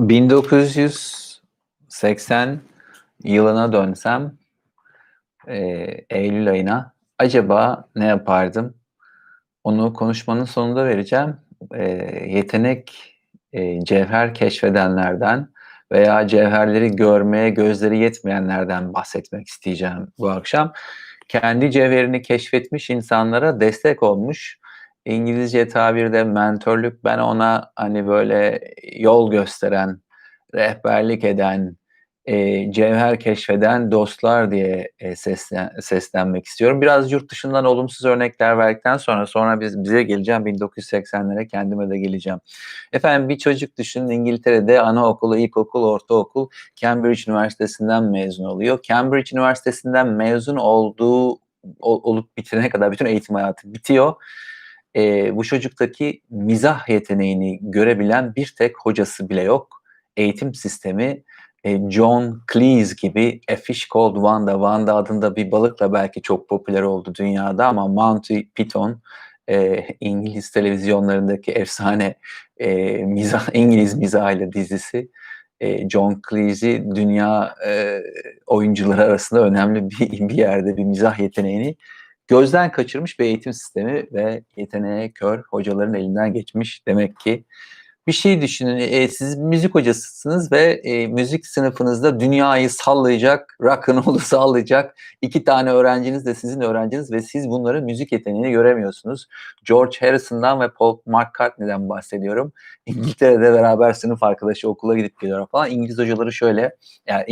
1980 yılına dönsem, eee, eylül ayına acaba ne yapardım? Onu konuşmanın sonunda vereceğim. Eee, yetenek, eee, cevher keşfedenlerden veya cevherleri görmeye gözleri yetmeyenlerden bahsetmek isteyeceğim bu akşam. Kendi cevherini keşfetmiş insanlara destek olmuş, İngilizce tabirde mentörlük, ben ona, hani, böyle, yol gösteren, rehberlik eden, eee, cevher keşfeden dostlar diye, eee, seslen seslenmek istiyorum. Biraz yurt dışından olumsuz örnekler verdikten sonra, sonra biz bize geleceğim 1980'lere, kendime de geleceğim. Efendim bir çocuk düşünün İngiltere'de anaokulu, ilkokul, ortaokul, Cambridge Üniversitesi'nden mezun oluyor. Cambridge Üniversitesi'nden mezun olduğu olup bitirene kadar bütün eğitim hayatı bitiyor. Eee, bu çocuktaki mizah yeteneğini görebilen bir tek hocası bile yok. Eğitim sistemi, eee, John Cleese gibi A Fish Called Wanda, Wanda adında bir balıkla belki çok popüler oldu dünyada ama Monty Python, eee, İngiliz televizyonlarındaki efsane, eee, mizah İngiliz mizahıyla dizisi, eee, John Cleese'i dünya, eee, oyuncuları arasında önemli bir bir yerde bir mizah yeteneğini gözden kaçırmış bir eğitim sistemi ve yeteneğe kör hocaların elinden geçmiş demek ki. Bir şey düşünün, eee, siz müzik hocasısınız ve, eee, müzik sınıfınızda dünyayı sallayacak, rock and roll'u sallayacak 2 tane öğrenciniz de sizin öğrenciniz ve siz bunların müzik yeteneğini göremiyorsunuz. George Harrison'dan ve Paul McCartney'den bahsediyorum. İngiltere'de beraber sınıf arkadaşı, okula gidip geliyorlar falan. İngiliz hocaları şöyle, yani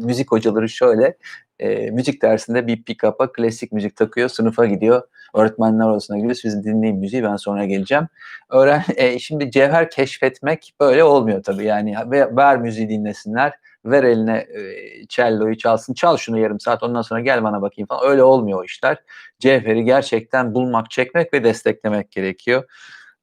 müzik hocaları şöyle, eee, müzik dersinde bir pick-up'a klasik müzik takıyor, sınıfa gidiyor. Öğretmenler odasına gidiyor, siz dinleyin müziği, ben sonra geleceğim. Öğren eee, şimdi cevher keşfetmek böyle olmuyor tabii. Yani ve ver müziği dinlesinler, ver eline, eee, cello'yu çalsın, çal şunu yarım saat, ondan sonra gel bana bakayım falan. Öyle olmuyor işler. Cevheri gerçekten bulmak, çekmek ve desteklemek gerekiyor.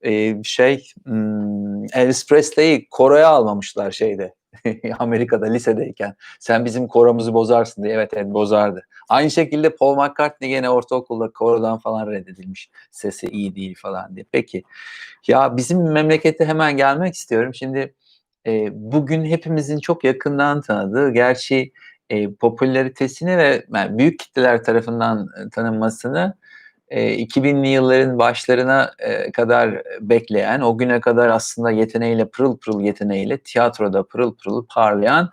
Eee, şey, ımm, Elvis Presley'i koroya almamışlar şeyde, Amerika'da lisedeyken. Sen bizim koromuzu bozarsın diye. Evet, evet bozardı. Aynı şekilde Paul McCartney gene ortaokulda korodan falan reddedilmiş. Sesi iyi değil falan diye. Peki, ya bizim memlekete hemen gelmek istiyorum. Şimdi, eee, bugün hepimizin çok yakından tanıdığı, gerçi, eee, popülaritesini ve yani büyük kitleler tarafından, eee, tanınmasını, eee, 2000'li yılların başlarına, eee, kadar bekleyen, o güne kadar aslında yeteneğiyle, pırıl pırıl yeteneğiyle tiyatroda pırıl pırıl parlayan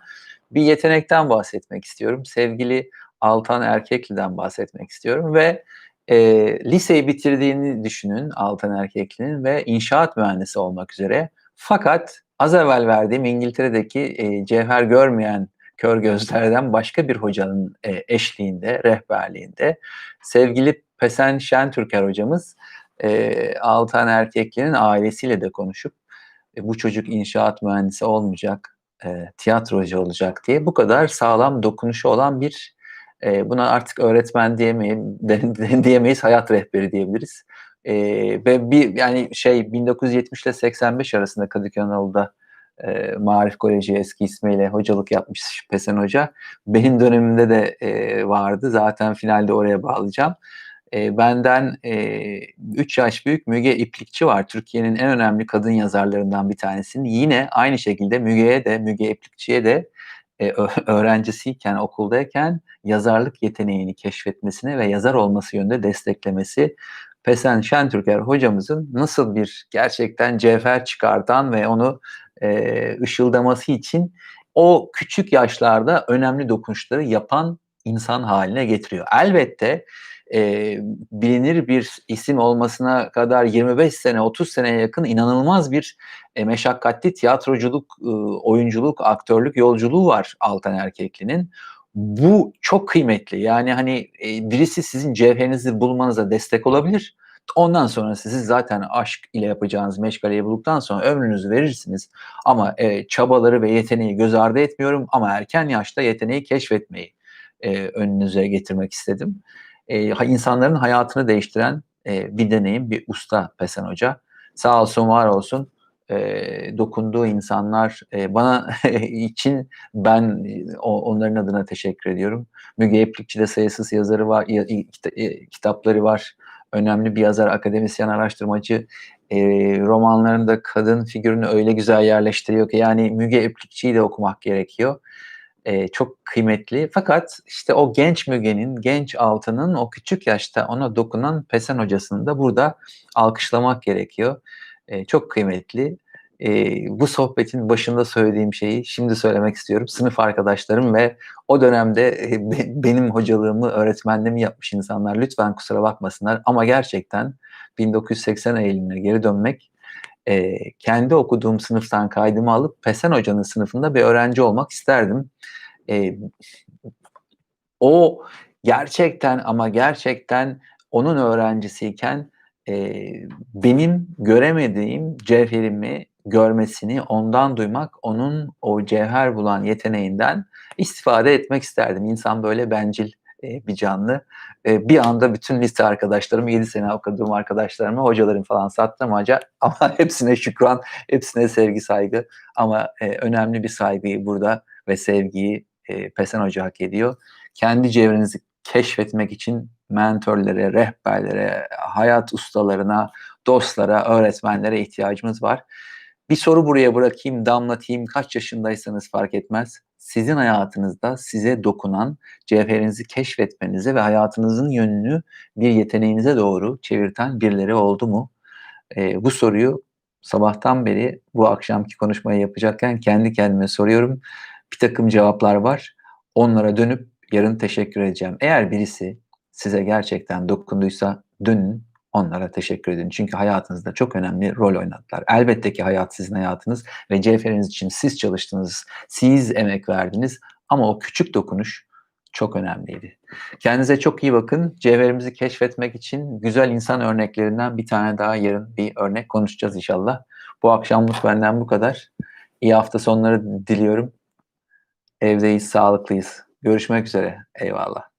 bir yetenekten bahsetmek istiyorum. Sevgili Altan Erkekli'den bahsetmek istiyorum ve, eee, liseyi bitirdiğini düşünün Altan Erkekli'nin ve inşaat mühendisi olmak üzere. Fakat az evvel verdiğim İngiltere'deki, eee, cevher görmeyen kör gözlerden başka bir hocanın, eee, eşliğinde, rehberliğinde sevgili Pesen Şentürker hocamız, eee, Altan Erkekli'nin ailesiyle de konuşup, e, bu çocuk inşaat mühendisi olmayacak, eee, tiyatrocu olacak diye bu kadar sağlam dokunuşu olan bir, eee, buna artık öğretmen diyemeyim de diyemeyiz, hayat rehberi diyebiliriz. Eee, ve bir yani şey 1970 ile 85 arasında Kadıköy Anadolu'da, eee, Maarif Koleji eski ismiyle hocalık yapmış Pesen Hoca. Benim dönemimde de, eee, vardı. Zaten finalde oraya bağlayacağım. Eee, benden, 3 yaş büyük Müge İplikçi var. Türkiye'nin en önemli kadın yazarlarından bir tanesi. Yine aynı şekilde Müge'ye de, Müge İplikçi'ye de, ö öğrencisiyken, okuldayken yazarlık yeteneğini keşfetmesini ve yazar olması yönünde desteklemesi, Pesen Şentürker hocamızın nasıl bir gerçekten cevher çıkartan ve onu, eee, ışıldaması için o küçük yaşlarda önemli dokunuşları yapan insan hâline getiriyor. Elbette, eee, bilinir bir isim olmasına kadar 25 sene, 30 seneye yakın inanılmaz bir, eee, meşakkatli tiyatroculuk, ııı, oyunculuk, aktörlük yolculuğu var Altan Erkekli'nin. Bu çok kıymetli. Yani, hani, eee, birisi sizin cevherinizi bulmanıza destek olabilir. Ondan sonrası siz zaten aşk ile yapacağınız meşgaleyi bulduktan sonra ömrünüzü verirsiniz ama, eee, çabaları ve yeteneği göz ardı etmiyorum ama erken yaşta yeteneği keşfetmeyi, eee, önünüze getirmek istedim. Ha insanların hayatını değiştiren, eee, bir deneyim, bir usta Pesen Hoca. Sağ olsun, var olsun. Eee, dokunduğu insanlar, eee, bana için ben, o onların adına teşekkür ediyorum. Müge İplikçi'de sayısız yazarı var, ya kita eee, kitapları var. Önemli bir yazar, akademisyen, araştırmacı. eee, romanlarında kadın figürünü öyle güzel yerleştiriyor ki yani Müge Eplikçi'yi de okumak gerekiyor. Eee, çok kıymetli fakat işte o genç Müge'nin, genç Altan'ın o küçük yaşta ona dokunan Pesen hocasını da burada alkışlamak gerekiyor. Eee, çok kıymetli. Eee, bu sohbetin başında söylediğim şeyi şimdi söylemek istiyorum. Sınıf arkadaşlarım ve o dönemde, eee, be benim hocalığımı, öğretmenliğimi yapmış insanlar lütfen kusura bakmasınlar ama gerçekten 1980 Eylül'üne geri dönmek, eee, kendi okuduğum sınıftan kaydımı alıp Pesen Hoca'nın sınıfında bir öğrenci olmak isterdim. Eee, o gerçekten ama gerçekten onun öğrencisiyken, eee, benim göremediğim cevherimi görmesini ondan duymak, onun o cevher bulan yeteneğinden istifade etmek isterdim. İnsan böyle bencil, eee, bir canlı. Eee, bir anda bütün lise arkadaşlarımı, 7 sene okuduğum arkadaşlarıma hocalarımı falan sattım hoca ama hepsine şükran, hepsine sevgi, saygı ama, eee, önemli bir saygıyı burada ve sevgiyi, eee, Pesen Hoca hak ediyor. Kendi çevrenizi keşfetmek için mentörlere, rehberlere, hayat ustalarına, dostlara, öğretmenlere ihtiyacımız var. Bir soru buraya bırakayım, damlatayım. Kaç yaşındaysanız fark etmez. Sizin hayatınızda size dokunan, cevherinizi keşfetmenize ve hayatınızın yönünü bir yeteneğinize doğru çevirten birileri oldu mu? Eee, bu soruyu sabahtan beri bu akşamki konuşmayı yapacakken kendi kendime soruyorum. Birtakım cevaplar var. Onlara dönüp yarın teşekkür edeceğim. Eğer birisi size gerçekten dokunduysa dönün, onlara teşekkür edin. Çünkü hayatınızda çok önemli rol oynadılar. Elbette ki hayat sizin hayatınız ve cevheriniz için siz çalıştınız, siz emek verdiniz ama o küçük dokunuş çok önemliydi. Kendinize çok iyi bakın. Cevherimizi keşfetmek için güzel insan örneklerinden bir tane daha yarın bir örnek konuşacağız inşallah. Bu akşamlık benden bu kadar. İyi hafta sonları diliyorum. Evdeyiz, sağlıklıyız. Görüşmek üzere. Eyvallah.